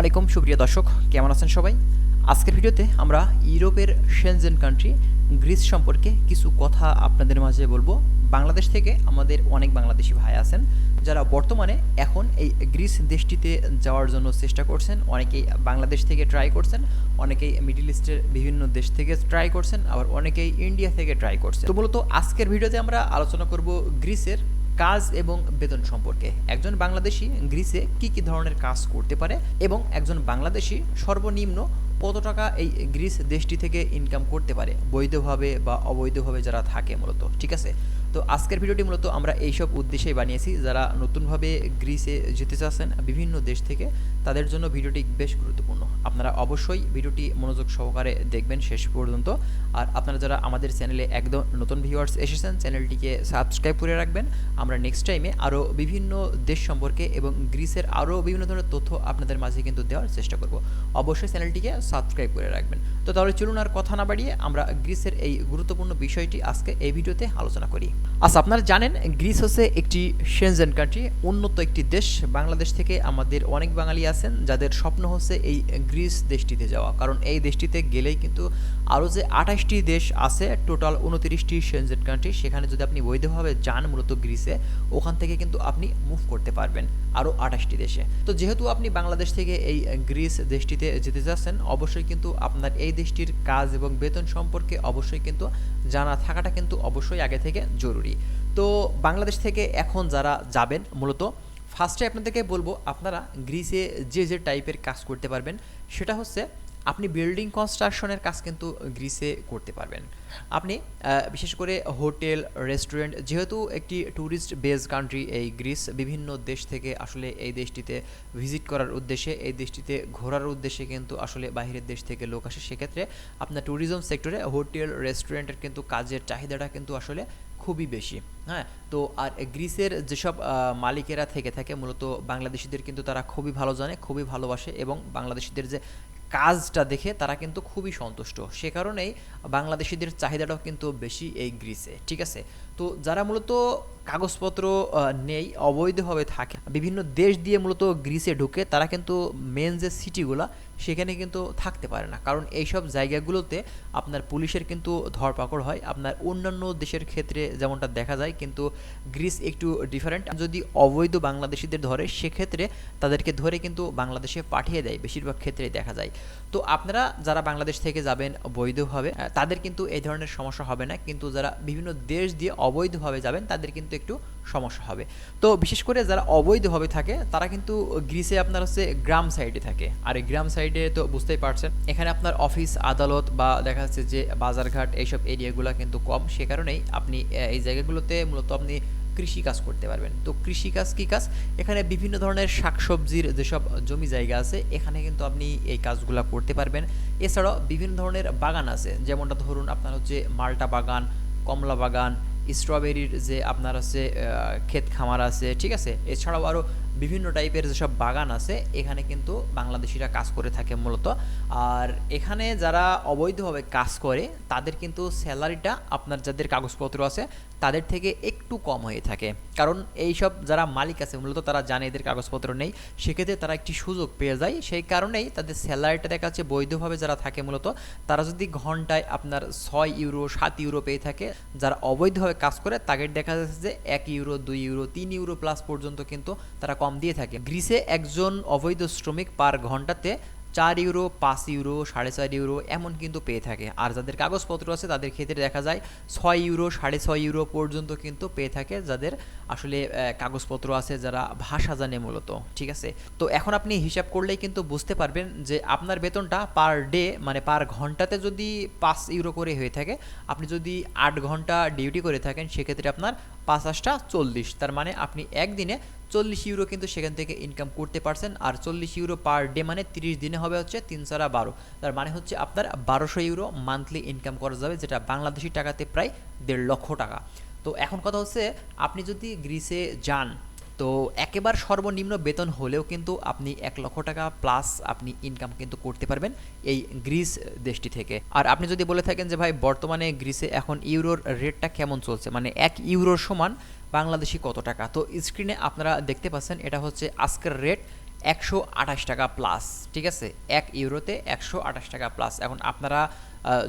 আলাইকুম সুপ্রিয় দর্শক, কেমন আছেন সবাই? আজকের ভিডিওতে আমরা ইউরোপের সেনজেন কান্ট্রি গ্রিস সম্পর্কে কিছু কথা আপনাদের মাঝে বলব। বাংলাদেশ থেকে আমাদের অনেক বাংলাদেশি ভাই আছেন, যারা বর্তমানে এখন এই গ্রিস দেশটিতে যাওয়ার জন্য চেষ্টা করছেন। অনেকেই বাংলাদেশ থেকে ট্রাই করছেন, অনেকেই মিডিল ইস্টের বিভিন্ন দেশ থেকে ট্রাই করছেন, আবার অনেকেই ইন্ডিয়া থেকে ট্রাই করছেন। তো মূলত আজকের ভিডিওতে আমরা আলোচনা করব গ্রিসের কাজ এবং বেতন সম্পর্কে। একজন বাংলাদেশি গ্রিসে কি কি ধরনের কাজ করতে পারে এবং একজন বাংলাদেশি সর্বনিম্ন কত টাকা এই গ্রিস দেশটি থেকে ইনকাম করতে পারে? বৈধভাবে বা অবৈধভাবে যারা থাকে মূলত, ঠিক আছে? তো আজকের ভিডিওটি মূলত আমরা এইসব উদ্দেশ্যেই বানিয়েছি। যারা নতুনভাবে গ্রিসে যেতে চাচ্ছেন বিভিন্ন দেশ থেকে, তাদের জন্য ভিডিওটি বেশ গুরুত্বপূর্ণ। আপনারা অবশ্যই ভিডিওটি মনোযোগ সহকারে দেখবেন শেষ পর্যন্ত। আর আপনারা যারা আমাদের চ্যানেলে একদম নতুন ভিউয়ার্স এসেছেন, চ্যানেলটিকে সাবস্ক্রাইব করে রাখবেন। আমরা নেক্সট টাইমে আরও বিভিন্ন দেশ সম্পর্কে এবং গ্রিসের আরও বিভিন্ন ধরনের তথ্য আপনাদের মাঝে কিন্তু দেওয়ার চেষ্টা করব। অবশ্যই চ্যানেলটিকে সাবস্ক্রাইব করে রাখবেন। তো তাহলে চলুন আর কথা না বাড়িয়ে আমরা গ্রিসের এই গুরুত্বপূর্ণ বিষয়টি আজকে এই ভিডিওতে আলোচনা করি। আচ্ছা আপনারা জানেন গ্রিস হচ্ছে একটি সেনজেন কান্ট্রি উন্নত একটি দেশ। বাংলাদেশ থেকে আমাদের অনেক বাঙালি আছেন যাদের স্বপ্ন হচ্ছে এই গ্রিস দেশটিতে যাওয়া। কারণ এই দেশটিতে গেলেই কিন্তু আরও যে আঠাশটি দেশ আছে, টোটাল উনতিরিশটি সেনজেন কান্ট্রি সেখানে যদি আপনি বৈধভাবে যান মূলত গ্রিসে, ওখান থেকে কিন্তু আপনি মুভ করতে পারবেন আরও আঠাশটি দেশে। তো যেহেতু আপনি বাংলাদেশ থেকে এই গ্রিস দেশটিতে যেতে চাচ্ছেন অবশ্যই কিন্তু আপনার এই দেশটির কাজ এবং বেতন সম্পর্কে অবশ্যই কিন্তু জানা থাকাটা কিন্তু অবশ্যই আগে থেকে জরুরি। তো বাংলাদেশ থেকে এখন যারা যাবেন, মূলত ফার্স্টে আপনাদেরকে বলব, আপনারা গ্রিসে যে যে টাইপের কাজ করতে পারবেন, সেটা হচ্ছে আপনি বিল্ডিং কনস্ট্রাকশনের কাজ কিন্তু গ্রিসে করতে পারবেন। আপনি বিশেষ করে হোটেল রেস্টুরেন্ট যেহেতু একটি ট্যুরিস্ট বেস কান্ট্রি এই গ্রিস বিভিন্ন দেশ থেকে আসলে এই দেশটিতে ভিজিট করার উদ্দেশ্যে, এই দেশটিতে ঘোরার উদ্দেশ্যে কিন্তু আসলে বাইরের দেশ থেকে লোক আসে, সেক্ষেত্রে আপনার ট্যুরিজম সেক্টরে হোটেল রেস্টুরেন্টের কিন্তু কাজের চাহিদাটা কিন্তু আসলে খুবই বেশি হ্যাঁ? তো আর গ্রিসের যেসব মালিকেরা থেকে থাকে, মূলত বাংলাদেশিদের কিন্তু তারা খুবই ভালো জানে, খুবই ভালোবাসে এবং বাংলাদেশিদের যে কাজটা দেখে তারা কিন্তু খুবই সন্তুষ্ট। সে কারণেই বাংলাদেশিদের চাহিদাটাও কিন্তু বেশি এই গ্রিসে, ঠিক আছে? তো যারা মূলত কাগজপত্র নেই, অবৈধভাবে থাকে। বিভিন্ন দেশ দিয়ে মূলত গ্রিসে ঢুকে তারা কিন্তু মেন যে সিটিগুলো সেখানে কিন্তু থাকতে পারে না। কারণ এইসব জায়গাগুলোতে আপনার পুলিশের কিন্তু ধরপাকড় হয়। আপনার অন্যান্য দেশের ক্ষেত্রে যেমনটা দেখা যায়, কিন্তু গ্রিস একটু ডিফারেন্ট যদি অবৈধ বাংলাদেশিদের ধরে, সেক্ষেত্রে তাদেরকে ধরে কিন্তু বাংলাদেশে পাঠিয়ে দেয়, বেশিরভাগ ক্ষেত্রে দেখা যায়। তো আপনারা যারা বাংলাদেশ থেকে যাবেন বৈধভাবে তাদের কিন্তু এই ধরনের সমস্যা হবে না। কিন্তু যারা বিভিন্ন দেশ দিয়ে অবৈধভাবে যাবেন, তাদের কিন্তু একটু সমস্যা হবে। তো বিশেষ করে যারা অবৈধভাবে থাকে, তারা কিন্তু গ্রিসে আপনার হচ্ছে গ্রাম সাইডে থাকে। আর এই গ্রাম সাইডে তো বুঝতেই পারছেন, এখানে আপনার অফিস আদালত বা দেখা যাচ্ছে যে বাজারঘাট এইসব এরিয়াগুলো কিন্তু কম। সে কারণেই আপনি এই জায়গাগুলোতে মূলত আপনি কৃষি কাজ করতে পারবেন। তো কৃষি কাজ কী কাজ? এখানে বিভিন্ন ধরনের শাকসবজির যেসব জমি জায়গা আছে, এখানে কিন্তু আপনি এই কাজগুলো করতে পারবেন। এছাড়াও বিভিন্ন ধরনের বাগান আছে, যেমনটা ধরুন আপনার হচ্ছে মাল্টা বাগান, কমলা বাগান স্ট্রবেরির যে আপনার আছে ক্ষেত খামার আছে ঠিক আছে? এছাড়াও আরও বিভিন্ন টাইপের যেসব বাগান আছে, এখানে কিন্তু বাংলাদেশিরা কাজ করে থাকে মূলত। আর এখানে যারা অবৈধভাবে কাজ করে, তাদের কিন্তু স্যালারিটা আপনার যাদের কাগজপত্র আছে, তাদের থেকে একটু কম হয়ে থাকে। কারণ এই সব যারা মালিক আছে, মূলত তারা জানে এদের কাগজপত্র নেই, সেক্ষেত্রে তারা একটি সুযোগ পেয়ে যায়। সেই কারণেই তাদের স্যালারিটা দেখা যাচ্ছে বৈধভাবে যারা থাকে মূলত, তারা যদি ঘন্টায় আপনার ছয় ইউরো, সাত ইউরো পেয়ে থাকে, যারা অবৈধভাবে কাজ করে, তাদের দেখা যাচ্ছে যে এক ইউরো, দুই ইউরো, তিন ইউরো প্লাস পর্যন্ত কিন্তু তারা কম দিয়ে থাকে। গ্রিসে একজন অবৈধ শ্রমিক পার ঘন্টাতে চার ইউরো, পাঁচ ইউরো, সাড়ে চার ইউরো এমন কিন্তু পেয়ে থাকে। আর যাদের কাগজপত্র আছে, তাদের ক্ষেত্রে দেখা যায় ছয় ইউরো, সাড়ে ছয় ইউরো পর্যন্ত কিন্তু পেয়ে থাকে যাদের আসলে কাগজপত্র আছে যারা ভাষা জানে মূলত, ঠিক আছে? তো এখন আপনি হিসাব করলেই কিন্তু বুঝতে পারবেন যে আপনার বেতনটা পার ডে মানে পার ঘন্টাতে যদি পাঁচ ইউরো করে হয়ে থাকে, আপনি যদি আট ঘণ্টা ডিউটি করে থাকেন, সেক্ষেত্রে আপনার পাঁচ আটটা চল্লিশ। তার মানে আপনি একদিনে চল্লিশ ইউরো কিন্তু সেখান থেকে ইনকাম করতে পারছেন। আর চল্লিশ ইউরো পার ডে মানে তিরিশ দিনে হবে হচ্ছে তিন চারা বারো। তার মানে হচ্ছে আপনার বারোশো ইউরো মান্থলি ইনকাম করা যাবে যেটা বাংলাদেশি টাকাতে প্রায় দেড় লক্ষ টাকা। তো এখন কথা হচ্ছে, আপনি যদি গ্রিসে যান, তো একেবারে সর্বনিম্ন বেতন হলেও কিন্তু আপনি এক লক্ষ টাকা প্লাস আপনি ইনকাম কিন্তু করতে পারবেন এই গ্রিস দেশটি থেকে। আর আপনি যদি বলে থাকেন যে, ভাই, বর্তমানে গ্রিসে এখন ইউরোর রেটটা কেমন চলছে? মানে এক ইউরোর সমান বাংলাদেশি কত টাকা? তো স্ক্রিনে আপনারা দেখতে পাচ্ছেন, এটা হচ্ছে আজকের রেট একশো আঠাশ টাকা প্লাস ঠিক আছে? এক ইউরোতে একশো আঠাশ টাকা প্লাস এখন আপনারা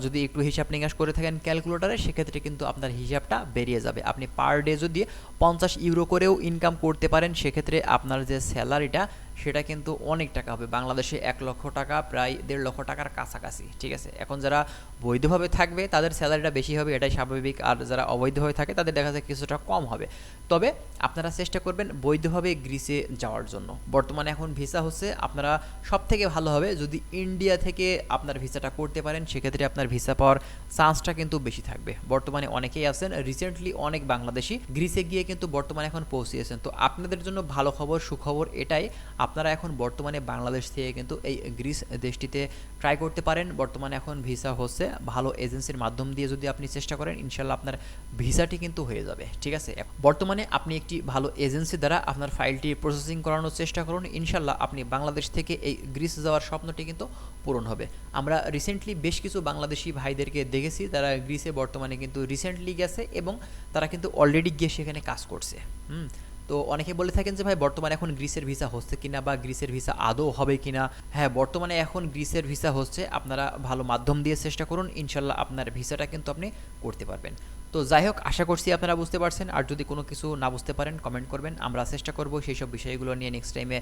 যদি একটু হিসাব নিকাশ করে থাকেন ক্যালকুলেটারে সেক্ষেত্রে কিন্তু আপনার হিসাবটা বেরিয়ে যাবে। আপনি পার ডে যদি পঞ্চাশ ইউরো করেও ইনকাম করতে পারেন, সেক্ষেত্রে আপনার যে স্যালারিটা সেটা কিন্তু অনেক টাকা হবে। বাংলাদেশে এক লক্ষ টাকা, প্রায় দেড় লক্ষ টাকার কাছাকাছি, ঠিক আছে? এখন যারা বৈধভাবে থাকবে, তাদের স্যালারিটা বেশি হবে, এটাই স্বাভাবিক। আর যারা অবৈধভাবে থাকে, তাদের দেখা যায় কিছুটা কম হবে। তবে আপনারা চেষ্টা করবেন বৈধভাবে গ্রিসে যাওয়ার জন্য। বর্তমানে এখন ভিসা হচ্ছে, আপনারা সব থেকে ভালো হবে যদি ইন্ডিয়া থেকে আপনার ভিসাটা করতে পারেন সেক্ষেত্রে আপনার ভিসা পাওয়ার চান্সটা কিন্তু বেশি থাকবে। বর্তমানে অনেকেই আছেন রিসেন্টলি অনেক বাংলাদেশি, গ্রিসে গিয়ে কিন্তু বর্তমানে এখন পৌঁছিয়েছেন। তো আপনাদের জন্য ভালো খবর, সুখবর এটাই, আপনারা এখন বর্তমানে বাংলাদেশ থেকে কিন্তু এই গ্রিস দেশটিতে ট্রাই করতে পারেন। বর্তমানে এখন ভিসা হচ্ছে, ভালো এজেন্সির মাধ্যম দিয়ে যদি আপনি চেষ্টা করেন ইনশাল্লাহ আপনার ভিসাটি কিন্তু হয়ে যাবে, ঠিক আছে? বর্তমানে আপনি একটি ভালো এজেন্সি দ্বারা আপনার ফাইলটি প্রসেসিং করানোর চেষ্টা করুন। ইনশাল্লাহ আপনি বাংলাদেশ থেকে এই গ্রিস যাওয়ার স্বপ্নটি কিন্তু পূরণ হবে। আমরা রিসেন্টলি বেশ কিছু বাংলাদেশি ভাইদেরকে দেখেছি, তারা গ্রিসে বর্তমানে কিন্তু রিসেন্টলি গেছে এবং তারা কিন্তু অলরেডি গিয়ে সেখানে কাজ করছে। হুম? তো অনেকে বলে থাকেন যে, ভাই, বর্তমানে এখন গ্রিসের ভিসা হচ্ছে কিনা বা গ্রিসের ভিসা আদৌ হবে কিনা? হ্যাঁ বর্তমানে এখন গ্রিসের ভিসা হচ্ছে, আপনারা ভালো মাধ্যম দিয়ে চেষ্টা করুন, ইনশাল্লাহ আপনার ভিসাটা কিন্তু আপনি করতে পারবেন। তো যাই হোক, আশা করছি আপনারা বুঝতে পারছেন। আর যদি কোনো কিছু না বুঝতে পারেন কমেন্ট করবেন। আমরা চেষ্টা করব সেই সব বিষয়গুলো নিয়ে নেক্সট টাইমে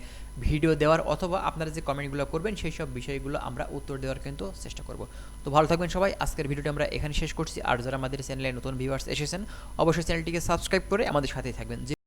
ভিডিও দেওয়ার, অথবা আপনারা যে কমেন্টগুলো করবেন সেই সব বিষয়গুলো আমরা উত্তর দেওয়ার কিন্তু চেষ্টা করব। তো ভালো থাকবেন সবাই। আজকের ভিডিওটি আমরা এখানে শেষ করছি। আর যারা আমাদের চ্যানেলে নতুন ভিউয়ার্স এসেছেন, অবশ্যই চ্যানেলটিকে সাবস্ক্রাইব করে আমাদের সাথেই থাকবেন।